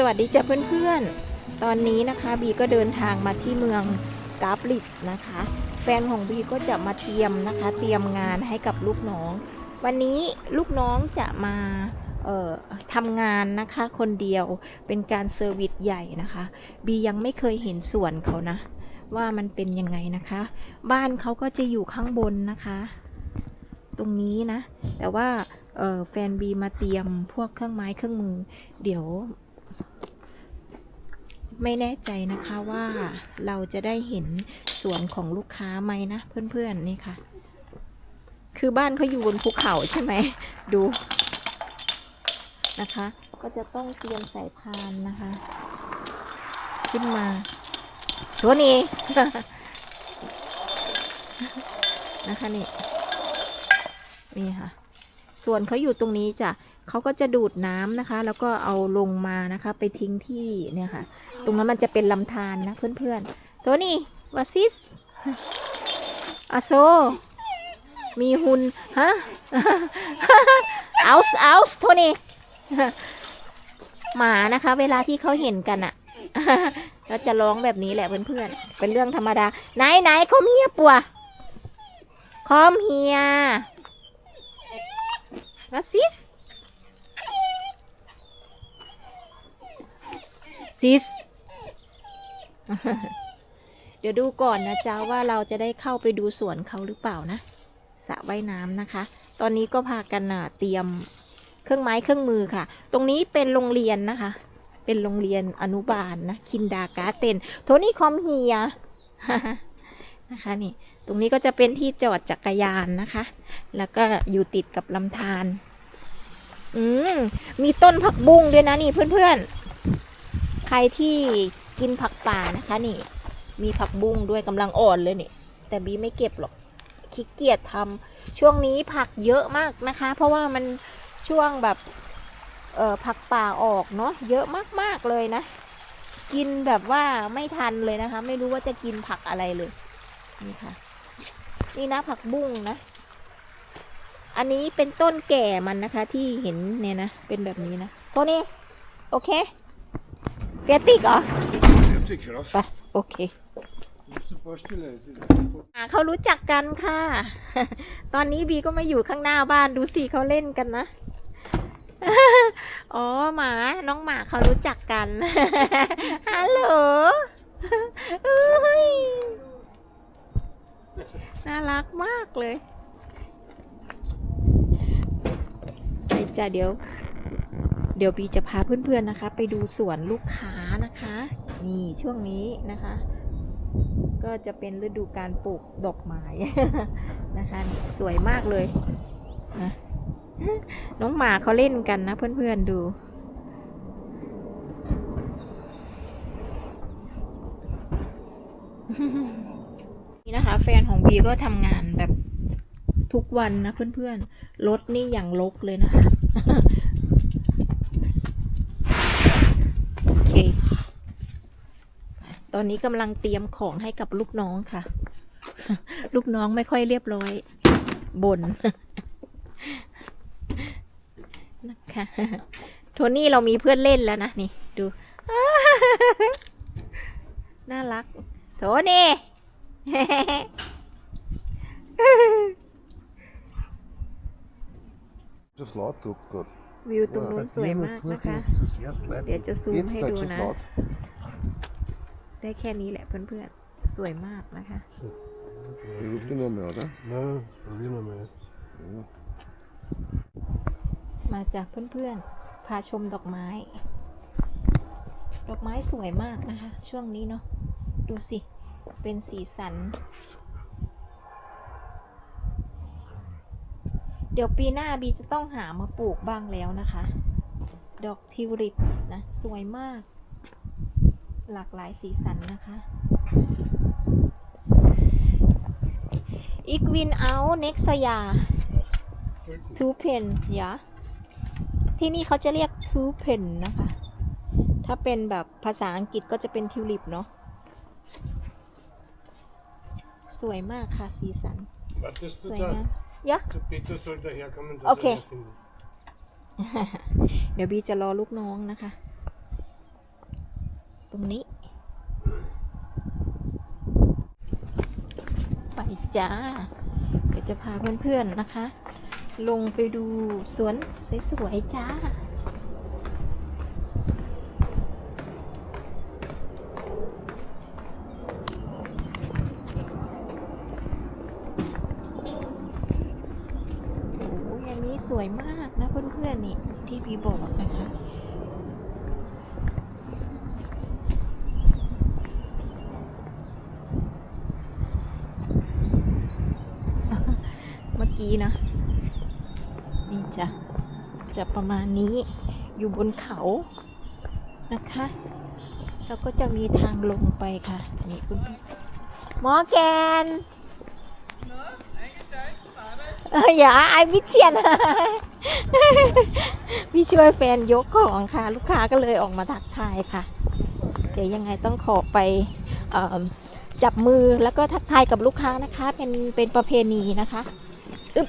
สวัสดีจ้ะเพื่อนๆ ตอนนี้นะคะบีก็เดินทางมาที่เมืองกาบลิสนะคะ แฟนของบีก็จะมาเตรียมนะคะ เตรียมงานให้กับลูกน้อง วันนี้ลูกน้องจะมาทำงานนะคะคนเดียวเป็นการเซอร์วิสใหญ่นะคะ บียังไม่เคยเห็นสวนเขานะ ว่ามันเป็นยังไงนะคะ บ้านเขาก็จะอยู่ข้างบนนะคะ ตรงนี้นะ แต่ว่าแฟนบีมาเตรียมพวกเครื่องไม้เครื่องมือ เดี๋ยว ไม่แน่ใจนะคะว่าเราจะได้เห็นสวนของลูกค้าไหมนะเพื่อนๆนี่ค่ะ คือบ้านเขาอยู่บนภูเขาใช่ไหมดูนะคะ ก็จะต้องเตรียมสายพานนะคะ ขึ้นมาตัวนี้นะคะนี่นี่ค่ะ ส่วนเขาอยู่ตรงนี้จ้ะเขาก็จะดูดน้ำนะคะ แล้วก็เอาลงมานะคะ ไปทิ้งที่เนี่ยค่ะ ตรงนั้นมันจะเป็นลำธารนะเพื่อนๆ ตัวนี้วาซิสอาโซ มีหุนฮะเอาส์เอาส์โทนี่หมานะคะ เวลาที่เขาเห็นกันอะก็จะร้องแบบนี้แหละเพื่อนๆ เป็นเรื่องธรรมดา ไหนไหนคอมเฮียปัวคอมเฮีย Was ist? Sis เดี๋ยวดูก่อนนะจ๊ะว่าเราจะได้เข้าไปดูสวนเขาหรือเปล่านะสระว่ายน้ำนะคะ ตอนนี้ก็พากันเตรียมเครื่องไม้เครื่องมือค่ะ ตรงนี้เป็นโรงเรียนนะคะ เป็นโรงเรียนอนุบาลนะ คินดาการ์เตนโทนี่คอมเฮีย นะคะนี่ตรงนี้ก็จะเป็นที่จอดจักรยานนะคะ แล้วก็อยู่ติดกับลำธารอืมมีต้นผักบุ้งด้วยนะนี่เพื่อนๆ ใครที่กินผักป่านะคะ นี่ มีผักบุ้งด้วยกำลังอ่อนเลยนี่แต่บีไม่เก็บหรอกขี้เกียจทำช่วงนี้ผักเยอะมากนะคะ เพราะว่ามันช่วงแบบเออผักป่าออกเนาะเยอะมากๆเลยนะ กินแบบว่าไม่ทันเลยนะคะ ไม่รู้ว่าจะกินผักอะไรเลย นี่ค่ะ นี่นะผักบุ้งนะ อันนี้เป็นต้นแก่มันนะคะ ที่เห็นเนี่ยนะ เป็นแบบนี้นะโทนี่โอเคเฟียติกเหรอ Typ cross. ไปโอเค Så forskelle. อ่าเขารู้จักกันค่ะ ตอนนี้บีก็มาอยู่ข้างหน้าบ้านดูสิเขาเล่นกันนะ อ๋อหมา น้องหมาเขารู้จักกัน ฮัลโหลอุ๊ย น่ารักมากเลย ไปจ้ะเดี๋ยว เดี๋ยวบีจะพาเพื่อนๆนะคะ ไปดูสวนลูกค้านะคะ นี่ช่วงนี้นะคะ ก็จะเป็นฤดูการปลูกดอกไม้นะคะ สวยมากเลยนะน้องหมาเขาเล่นกันนะเพื่อนๆดู นี่นะคะ แฟนของบีก็ทำงานแบบทุกวันนะเพื่อนๆรถนี่อย่างลกเลยนะคะโอเค ตอนนี้กำลังเตรียมของให้กับลูกน้องค่ะ ลูกน้องไม่ค่อยเรียบร้อยบนนะคะโทนี่เรามีเพื่อนเล่นแล้วนะ นี่ ดู น่ารัก โทนี่ Så flat upp gott. วิวตรงนู้นสวยมากนะคะ เดี๋ยวจะซูม Ett ให้ stycke ดู så นะ flat. ได้แค่นี้แหละเพื่อนๆ สวยมากนะคะ Är det riktigt något med det? Nej, det blir nog med. มาจากเพื่อนๆ พาชมดอกไม้ ดอกไม้สวยมากนะคะ ช่วงนี้เนาะ ดูสิ เป็นสีสัน เดี๋ยวปีหน้าบีจะต้องหามาปลูกบ้างแล้วนะคะ ดอกทิวลิปนะ สวยมาก หลากหลายสีสันนะคะอีกวินเอาเน็กซยาทูเพนยะที่นี่เขาจะเรียกทูเพนนะคะ ถ้าเป็นแบบภาษาอังกฤษก็จะเป็นทิวลิปเนาะ สวยมากค่ะสีสัน Men det ส står วยงาม där. ยะ Bitte står det här kan man inte Okej. säga. เดี๋ยวบีจะรอลูกน้องนะคะรงนี้ ไปจ้า เดี๋ยวจะพาเพื่อนๆนะคะ ลงไปดูสวนสวยๆจ้า โอ้โหอย่างนี้ สวยมากนะเพื่อนๆนี่ที่พี่บอกนะคะเมื่อกี้นะนี่จะจะประมาณนี้อยู่บนเขานะคะ แล้วก็จะมีทางลงไปค่ะนี่คุณหมอแกน อย่าไอพี่เชียนพี่ช่วยแฟนยกของค่ะ ลูกค้าก็เลยออกมาทักทายค่ะ เดี๋ยวยังไงต้องขอไปอจับมือแล้วก็ทักทายกับลูกค้านะคะ เป็นเป็นประเพณีนะคะอึ๊บ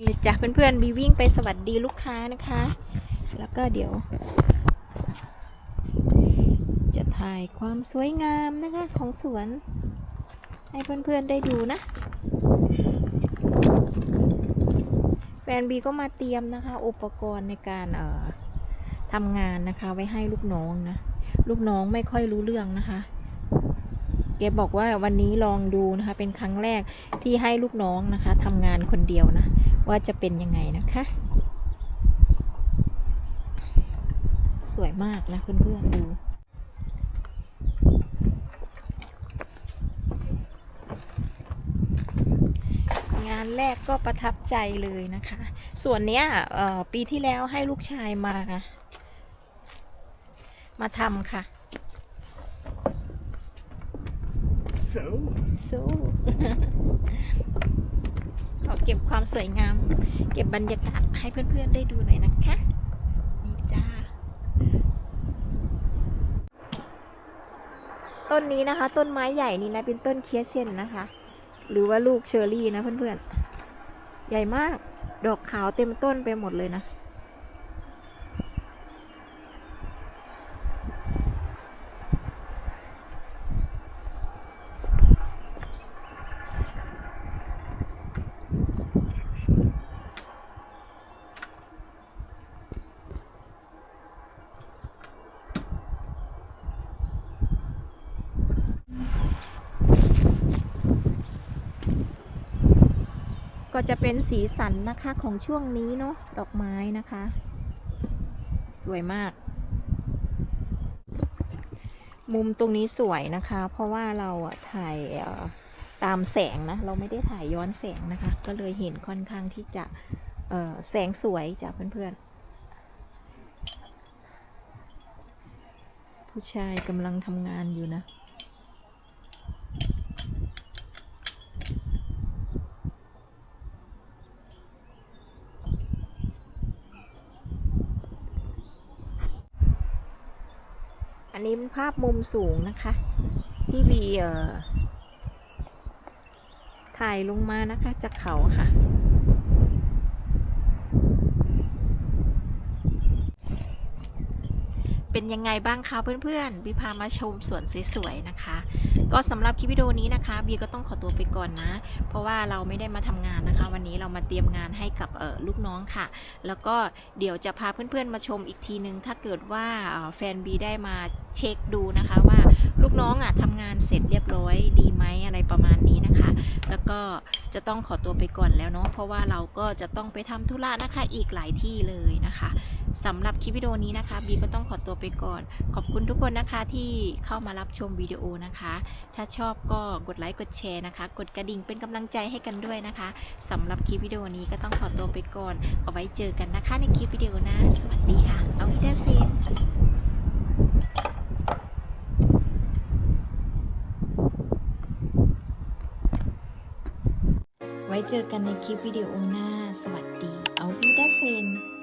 นี่ จ้ะเพื่อนๆบีวิ่งไปสวัสดีลูกค้านะคะ แล้วก็เดี๋ยว จะถ่ายความสวยงามนะคะของสวน ให้เพื่อนๆได้ดูนะแฟนบีก็มาเตรียมนะคะ อุปกรณ์ในการเอ่อทำงานนะคะ ไว้ให้ลูกน้องนะ ลูกน้องไม่ค่อยรู้เรื่องนะคะแกบอกว่าวันนี้ลองดูนะคะ เป็นครั้งแรกที่ให้ลูกน้องนะคะทำงานคนเดียวนะ ว่าจะเป็นยังไงนะคะ สวยมากนะเพื่อนๆดูงานแรกก็ประทับใจเลยนะคะ ส่วนเนี้ยเอ่อปีที่แล้วให้ลูกชายมา มาทำค่ะ So. สู้ ขอเก็บความสวยงาม เก็บบรรยากาศให้เพื่อนๆได้ดูหน่อยนะคะนี่จ้า ต้นนี้นะคะ ต้นไม้ใหญ่นี่นะเป็นต้นเคียเชนนะคะ หรือว่าลูกเชอร์รี่นะเพื่อนๆ ใหญ่มาก ดอกขาวเต็มต้นไปหมดเลยนะ ก็จะเป็นสีสันนะคะของช่วงนี้เนาะดอกไม้นะคะ สวยมาก มุมตรงนี้สวยนะคะ เพราะว่าเราอะถ่ายตามแสงนะ เราไม่ได้ถ่ายย้อนแสงนะคะ ก็เลยเห็นค่อนข้างที่จะแสงสวยจากเพื่อนๆ ผู้ชายกำลังทำงานอยู่นะ นี้เป็นภาพมุมสูงนะคะ ที่วีเอ่อถ่ายลงมานะคะจากเขาค่ะ เป็นยังไงบ้างคะเพื่อนๆบีพามาชมสวนสวยๆนะคะ ก็สำหรับคลิปวิดีโอนี้นะคะบีก็ต้องขอตัวไปก่อนนะ เพราะว่าเราไม่ได้มาทำงานนะคะ วันนี้เรามาเตรียมงานให้กับเออลูกน้องค่ะ แล้วก็เดี๋ยวจะพาเพื่อนๆมาชมอีกทีนึง ถ้าเกิดว่าแฟนบีได้มาเช็คดูนะคะว่าลูกน้องอะทำงานเสร็จเรียบร้อยดีไหมอะไรประมาณนี้นะคะ แล้วก็จะต้องขอตัวไปก่อนแล้วเนาะเพราะว่าเราก็จะต้องไปทำธุระนะคะอีกหลายที่เลยนะคะ สำหรับคลิปวิดีโอนี้นะคะบีก็ต้องขอตัวไปก่อน ขอบคุณทุกคนนะคะที่เข้ามารับชมวิดีโอนะคะ ถ้าชอบก็กดไลค์กดแชร์นะคะ กดกระดิ่งเป็นกำลังใจให้กันด้วยนะคะสำหรับคลิปวิดีโอนี้ก็ต้องขอตัวไปก่อน เอาไว้เจอกันนะคะในคลิปวิดีโอหน้าสวัสดีค่ะเอาวิดาเซนไว้เจอกันในคลิปวิดีโอหน้า สวัสดี เอาวิดาเซน